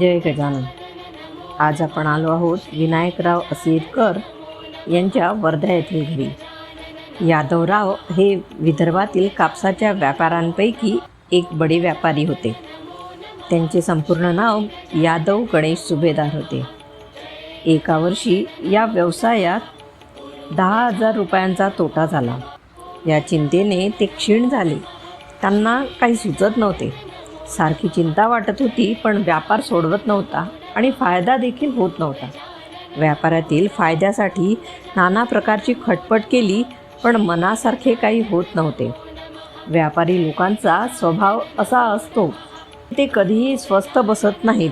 जय गजानन आज आपण आलो आहोत विनायकराव असिरकर यांच्या वर्धा येथील घरी. यादवराव हे विदर्भातील कापसाच्या व्यापाऱ्यांपैकी एक बडे व्यापारी होते. त्यांचे संपूर्ण नाव यादव गणेश सुभेदार होते. एका वर्षी या व्यवसायात दहा हजार रुपयांचा तोटा झाला. या चिंतेने ते क्षीण झाले. त्यांना काही सुचत नव्हते. सारखी चिंता वाटत होती पण व्यापार सोडवत नव्हता आणि फायदा देखील होत नव्हता. व्यापारातील फायद्यासाठी नाना प्रकारची खटपट केली पण मनासारखे काही होत नव्हते. व्यापारी लोकांचा स्वभाव असा असतो ते कधीही स्वस्त बसत नाहीत.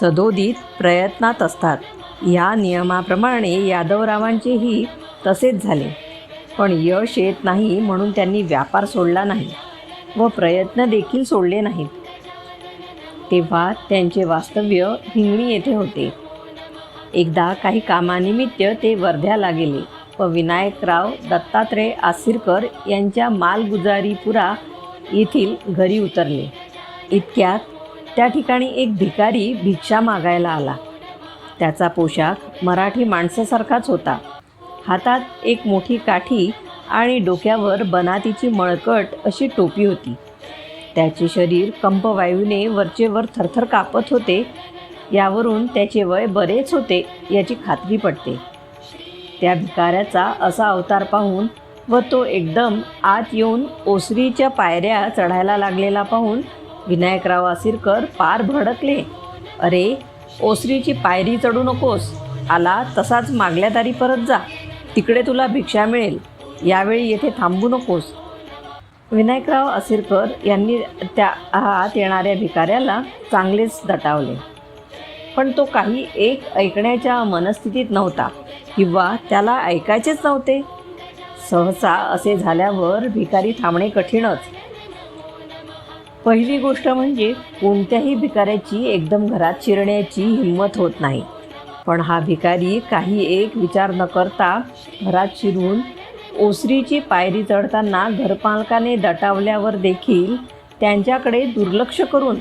सदोदित प्रयत्नात असतात. या नियमाप्रमाणे यादवरावांचेही तसेच झाले. पण यश येत नाही म्हणून त्यांनी व्यापार सोडला नाही. व प्रयत्न देखील सोडले नाहीत. तेव्हा त्यांचे वास्तव्य हिंगणी येथे होते. एकदा काही कामानिमित्त ते वर्ध्याला गेले व विनायकराव दत्तात्रय आसिरकर यांच्या मालगुजारीपुरा येथील घरी उतरले. इतक्यात त्या ठिकाणी एक भिकारी भिक्षा मागायला आला. त्याचा पोशाख मराठी माणसासारखाच होता. हातात एक मोठी काठी आणि डोक्यावर बनातीची मळकट अशी टोपी होती. त्याचे शरीर कंपवायूने वरचेवर थरथर कापत होते. यावरून त्याचे वय बरेच होते याची खात्री पडते. त्या भिकाऱ्याचा असा अवतार पाहून व तो एकदम आत येऊन ओसरीच्या पायऱ्या चढायला लागलेला पाहून विनायकराव आसिरकर पार भडकले. अरे ओसरीची पायरी चढू नकोस. आला तसाच मागल्या दारी परत जा. तिकडे तुला भिक्षा मिळेल. यावेळी येथे थांबू नकोस. विनायकराव असिरकर यांनी त्या आत येणाऱ्या भिकाऱ्याला चांगलेच दटावले. पण तो काही एक ऐकण्याच्या मनस्थितीत नव्हता किंवा त्याला ऐकायचेच नव्हते. सहसा असे झाल्यावर भिकारी थांबणे कठीणच. पहिली गोष्ट म्हणजे कोणत्याही भिकाऱ्याची एकदम घरात शिरण्याची हिंमत होत नाही. पण हा भिकारी काही एक विचार न करता घरात शिरून ओसरीची पायरी चढताना घरपालकाने दटावल्यावर देखील त्यांच्याकडे दुर्लक्ष करून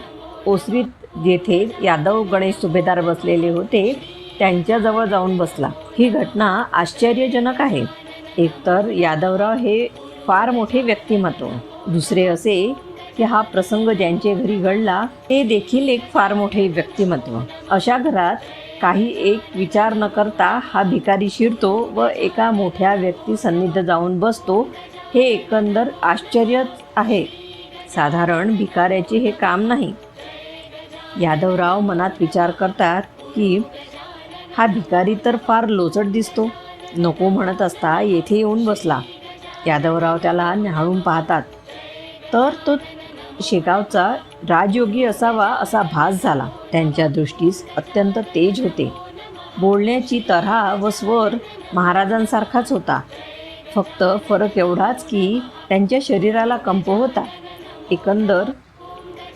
ओसरीत जेथे यादव गणेश सुभेदार बसलेले होते त्यांच्याजवळ जाऊन बसला. ही घटना आश्चर्यजनक आहे. एकतर यादवराव हे फार मोठे व्यक्तिमत्व. दुसरे असे की हा प्रसंग ज्यांचे घरी घडला ते देखील एक फार मोठे व्यक्तिमत्व. अशा घरात काही एक विचार न करता हा भिकारी शिरतो व एका मोठ्या व्यक्ती सन्निध जाऊन बसतो. हे एकंदर आश्चर्यच आहे. साधारण भिकाऱ्याचे हे काम नाही. यादवराव मनात विचार करतात की हा भिकारी तर फार लोचट दिसतो. नको म्हणत असता येथे येऊन बसला. यादवराव त्याला न्याहाळून पाहतात. तर तो शेगावचा राजयोगी असावा असा भास झाला. त्यांच्या दृष्टीस अत्यंत तेज होते. बोलण्याची तऱ्हा व स्वर महाराजांसारखाच होता. फक्त फरक एवढाच की त्यांच्या शरीराला कंप होता. एकंदर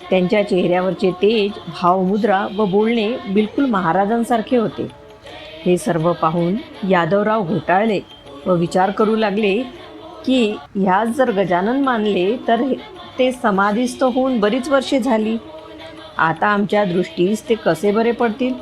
त्यांच्या चेहऱ्यावरचे तेज भावमुद्रा व बोलणे बिलकुल महाराजांसारखे होते. हे सर्व पाहून यादवराव घोटाळले व विचार करू लागले की ह्याच जर गजानन मानले तर हे- ते समाधिस्थ होऊन बरीच वर्षे झाली. आता आमच्या दृष्टीस ते कसे बरे पडतील?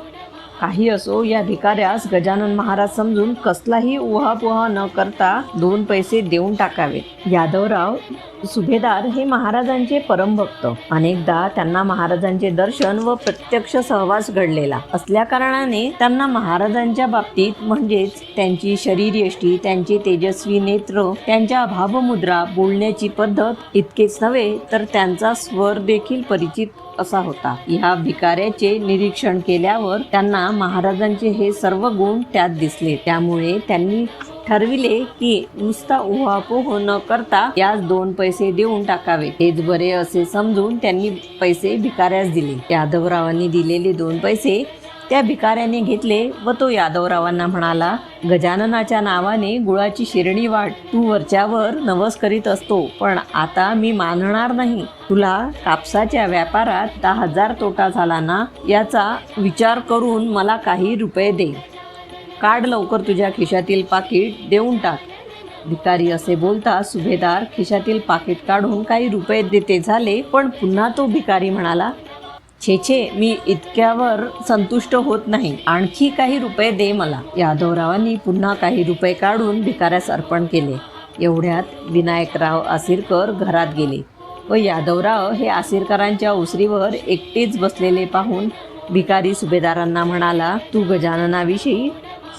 काही असो या भिकाऱ्यास गजानन महाराज समजून कसलाही उहापोहा न करता दोन पैसे देऊन टाकावेत यादवराव सुभेदार हे महाराजांचे परमभक्त. अनेकदा त्यांना महाराजांचे दर्शन व प्रत्यक्ष सहवास घडलेला. असल्या कारणाने त्यांना महाराजांच्या बाबतीत म्हणजेच त्यांची शरीरयष्टी त्यांचे तेजस्वी नेत्र त्यांच्या भावमुद्रा बोलण्याची पद्धत इतकेच नव्हे तर त्यांचा स्वर देखील परिचित असा होता. ह्या भिकाऱ्याचे निरीक्षण केल्यावर त्यांना महाराजांचे हे सर्व गुण त्यात दिसले. त्यामुळे त्यांनी ठरविले की नुसता उहापोह न करता यास दोन पैसे देऊन टाकावे. हेच बरे असे समजून त्यांनी पैसे भिकाऱ्यास दिले. यादवरावांनी दिलेले दोन पैसे त्या भिकाऱ्याने घेतले व तो यादवरावांना म्हणाला गजाननाच्या नावाने गुळाची शिरणी वाट तू वरच्यावर नवस करीत असतो पण आता मी मानणार नाही. तुला कापसाच्या व्यापारात दहा हजार तोटा झाला ना याचा विचार करून मला काही रुपये दे. काढ लवकर तुझ्या खिशातील पाकिट देऊन टाक. भिकारी असे बोलता सुभेदार खिशातील पाकिट काढून काही रुपये देते झाले पण पुन्हा तो भिकारी म्हणाला छे छे मी इतक्यावर संतुष्ट होत नाही. आणखी काही रुपये दे मला. यादवरावांनी पुन्हा काही रुपये काढून भिकाऱ्यास अर्पण केले. एवढ्यात विनायकराव आसिरकर घरात गेले व यादवराव हे आसिरकरांच्या उसरीवर एकटेच बसलेले पाहून भिकारी सुभेदारांना म्हणाला तू गजाननाविषयी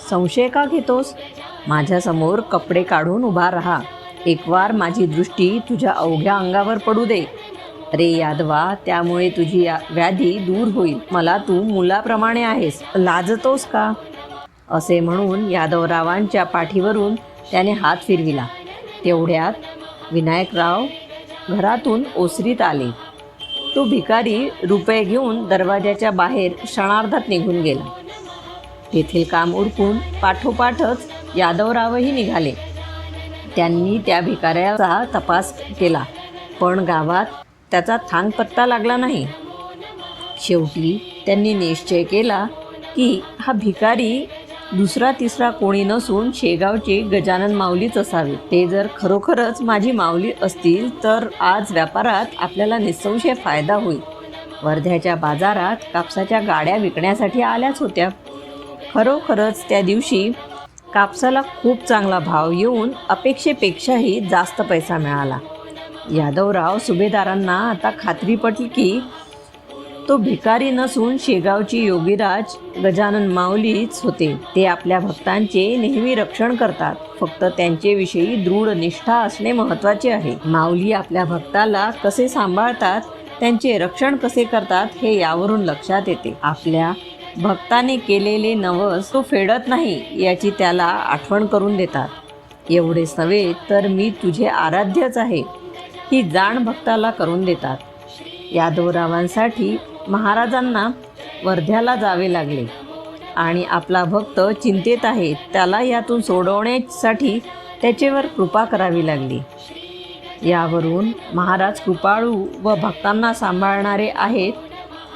संशय का घेतोस? माझ्यासमोर कपडे काढून उभा राहा. एकवार माझी दृष्टी तुझ्या अवघ्या अंगावर पडू दे. अरे यादवा त्यामुळे तुझी या- व्याधी दूर होईल. मला तू मुलाप्रमाणे आहेस. लाजतोस का? असे म्हणून यादवरावांच्या पाठीवरून त्याने हात फिरविला. तेवढ्यात विनायकराव घरातून ओसरीत आले. तो भिकारी रुपये घेऊन दरवाजाच्या बाहेर क्षणार्धात निघून गेला. तेथील काम उरकून पाठोपाठच यादवरावही निघाले. त्यांनी त्या भिकाऱ्याचा तपास केला पण गावात त्याचा थांगपत्ता लागला नाही. शेवटी त्यांनी निश्चय केला की हा भिकारी दुसरा तिसरा कोणी नसून शेगावचे गजानन माऊलीच असावे. ते जर खरोखरच माझी माऊली असतील तर आज व्यापारात आपल्याला निसंशय फायदा होईल. वर्ध्याच्या बाजारात कापसाच्या गाड्या विकण्यासाठी आल्याच होत्या. खरोखरच त्या दिवशी कापसाला खूप चांगला भाव येऊन अपेक्षेपेक्षाही जास्त पैसा मिळाला. यादवराव सुभेदारांना आता खात्री पटली की तो भिकारी नसून शेगावची योगीराज गजानन माऊलीच होते. ते आपल्या भक्तांचे नेहमी रक्षण करतात. फक्त त्यांच्याविषयी दृढ निष्ठा असणे महत्त्वाचे आहे. माऊली आपल्या भक्ताला कसे सांभाळतात त्यांचे रक्षण कसे करतात हे यावरून लक्षात येते. आपल्या भक्ताने केलेले नवस तो फेडत नाही याची त्याला आठवण करून देतात. एवढेच नव्हे तर मी तुझे आराध्यच आहे ही जाण भक्ताला करून देतात. यादवरावांसाठी महाराजांना वर्ध्याला जावे लागले आणि आपला भक्त चिंतेत आहे त्याला यातून सोडवण्यासाठी त्याच्यावर कृपा करावी लागली. यावरून महाराज कृपाळू व भक्तांना सांभाळणारे आहेत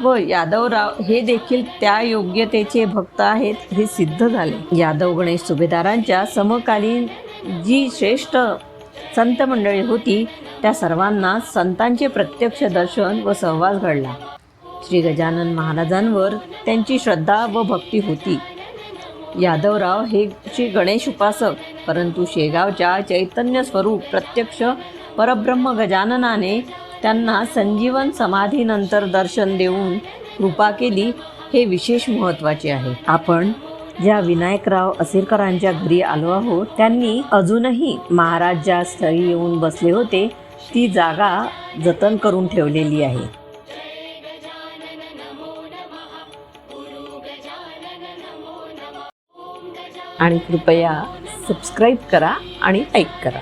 व यादवराव हे देखील त्या योग्यतेचे भक्त आहेत हे सिद्ध झाले. यादव गणेश सुभेदारांच्या समकालीन जी श्रेष्ठ संत मंडळी होती त्या सर्वांना संतांचे प्रत्यक्ष दर्शन व सहवास घडला. श्री गजानन महाराजांवर त्यांची श्रद्धा व भक्ती होती. यादवराव हे श्री गणेश उपासक परंतु शेगावच्या चैतन्य स्वरूप प्रत्यक्ष परब्रह्म गजाननाने त्यांना संजीवन समाधीनंतर दर्शन देऊन कृपा केली हे विशेष महत्त्वाचे आहे. आपण ज्या विनायकराव असिरकरांच्या घरी आलो आहोत त्यांनी अजूनही महाराज ज्या स्थळी येऊन बसले होते. ती जागा जतन करून ठेवलेली आहे. आणि कृपया सबस्क्राईब करा आणि लाईक करा.